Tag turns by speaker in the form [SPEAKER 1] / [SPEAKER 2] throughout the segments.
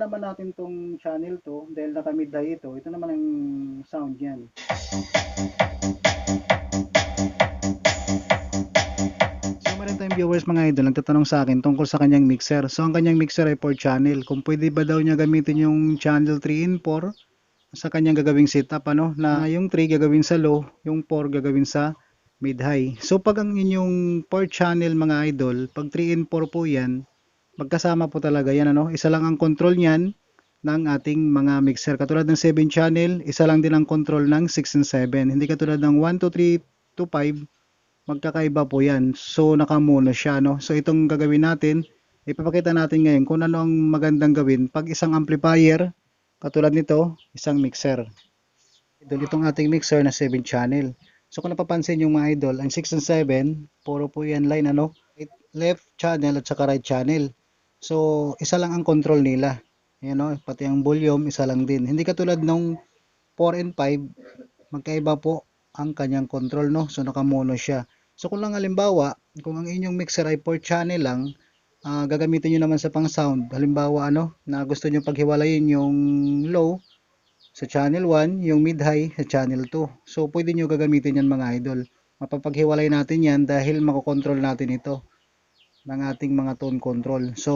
[SPEAKER 1] naman natin tong channel to, dahil naka-mid-high ito, ito naman ang sound yan. Viewers mga idol, nagtatanong sa akin tungkol sa kanyang mixer. So, ang kanyang mixer ay 4 channel. Kung pwede ba daw niya gamitin yung channel 3 in 4 sa kanyang gagawing setup, ano, na yung 3 gagawin sa low, yung 4 gagawin sa mid-high. So, pag ang inyong 4 channel mga idol, pag 3 in 4 po yan, magkasama po talaga yan ano isa lang ang control niyan ng ating mga mixer katulad ng 7 channel isa lang din ang control ng 6 and 7 hindi katulad ng 1 2 3 to 5 magkakaiba po yan so nakamono siya no so itong gagawin natin ipapakita natin ngayon kung ano ang magandang gawin pag isang amplifier katulad nito isang mixer idol itong ating mixer na 7 channel so kung napapansin yung mga idol ang 6 and 7 puro po yan line ano left channel at saka right channel So, isa lang ang control nila. Ayan o, pati ang volume, isa lang din. Hindi katulad nung 4 and 5, magkaiba po ang kanyang control, no? So, nakamono siya. So, kung lang halimbawa, kung ang inyong mixer ay 4 channel lang, ah, gagamitin nyo naman sa pang sound. Halimbawa, ano, na gusto nyo paghiwalayin yung low sa channel 1, yung mid-high sa channel 2. So, pwede nyo gagamitin yan mga idol. Mapapaghiwalay natin yan dahil makokontrol natin ito ng ating mga tone control. So,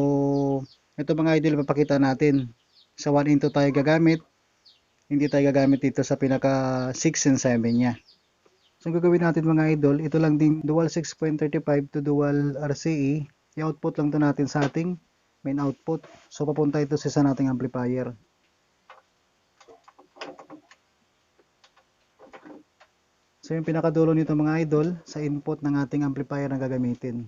[SPEAKER 1] ito mga idol, papakita natin. Sa 1 into tayo gagamit. Hindi tayo gagamit dito sa pinaka 6 and 7 niya. So, gagawin natin mga idol, ito lang din dual 6.35 to dual RCE. I-output lang to natin sa ating main output. So, papunta ito sa isa nating amplifier. So, yung pinakadulo nito mga idol, sa input ng ating amplifier na gagamitin.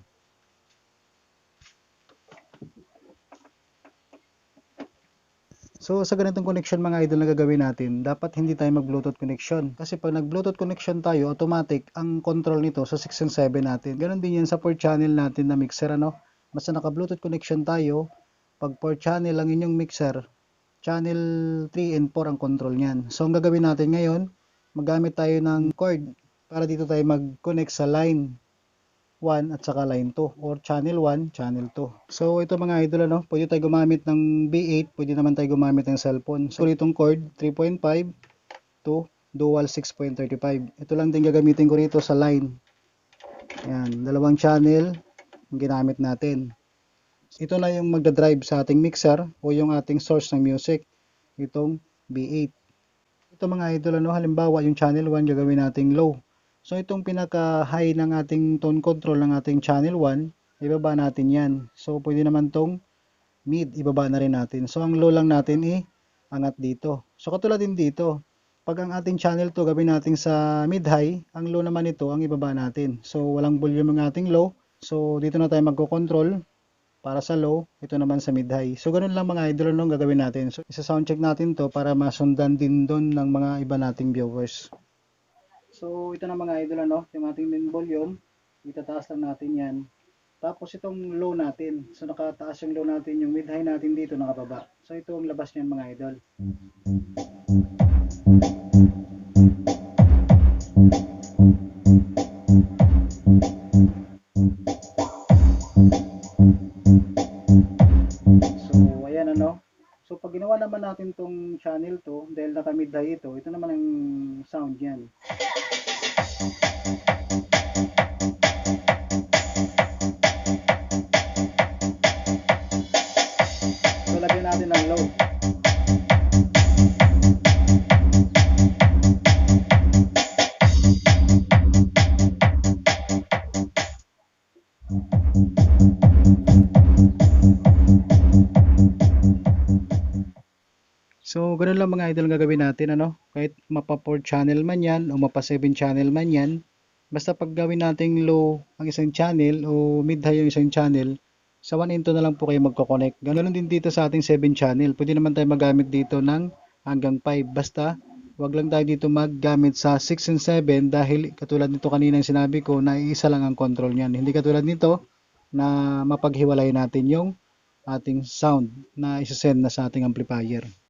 [SPEAKER 1] So sa ganitong connection mga idol na gagawin natin, dapat hindi tayo mag-Bluetooth connection. Kasi pag nag-Bluetooth connection tayo, automatic ang control nito sa 6 and 7 natin. Ganon din yan sa 4 channel natin na mixer ano. Basta naka-Bluetooth connection tayo, pag 4 channel ang inyong mixer, channel 3 and 4 ang control niyan. So ang gagawin natin ngayon, magamit tayo ng cord para dito tayo mag-connect sa line 1 at saka line 2 or channel 1, channel 2. So ito mga idol ano, pwede tayo gumamit ng B8, pwede naman tayo gumamit ng cellphone. So itong cord 3.5 to dual 6.35. Ito lang din gagamitin ko rito sa line. Yan, dalawang channel ang ginamit natin. Ito na yung magda-drive sa ating mixer o yung ating source ng music. Itong B8. Ito mga idol ano, halimbawa yung channel 1 gagawin nating low. So itong pinaka-high ng ating tone control ng ating channel 1, ibaba natin yan. So pwede naman tong mid, ibaba na rin natin. So ang low lang natin i angat dito. So katulad din dito, pag ang ating channel 2 gawin natin sa mid-high, ang low naman ito ang ibaba natin. So walang volume ng ating low. So dito na tayo magko-control para sa low, ito naman sa mid-high. So ganun lang mga idol nung gagawin natin. So isa sound check natin to para masundan din doon ng mga iba nating viewers. So, ito na mga idol, ano, yung ating main volume, itataas lang natin yan. Tapos, itong low natin. So, nakataas yung low natin, yung mid-high natin dito, nakababa. So, ito ang labas niyan mga idol. So, ano. Pag ginawa naman natin tong channel to, dahil naka-mid-high ito, ito naman ang sound yan. So, lagyan natin ng low. So, ganun lang mga idol ang gagawin natin, ano? Kahit mapa 4 channel man yan, o mapa 7 channel man yan, basta pag gawin nating low ang isang channel, o mid-high yung isang channel, sa 1 into na lang po kayo magkoconnect. Ganun din dito sa ating 7 channel. Pwede naman tayo magamit dito ng hanggang 5. Basta, wag lang tayo dito maggamit sa 6 and 7 dahil katulad nito kanina yung sinabi ko na isa lang ang control niyan. Hindi katulad nito na mapaghiwalay natin yung ating sound na isasend na sa ating amplifier.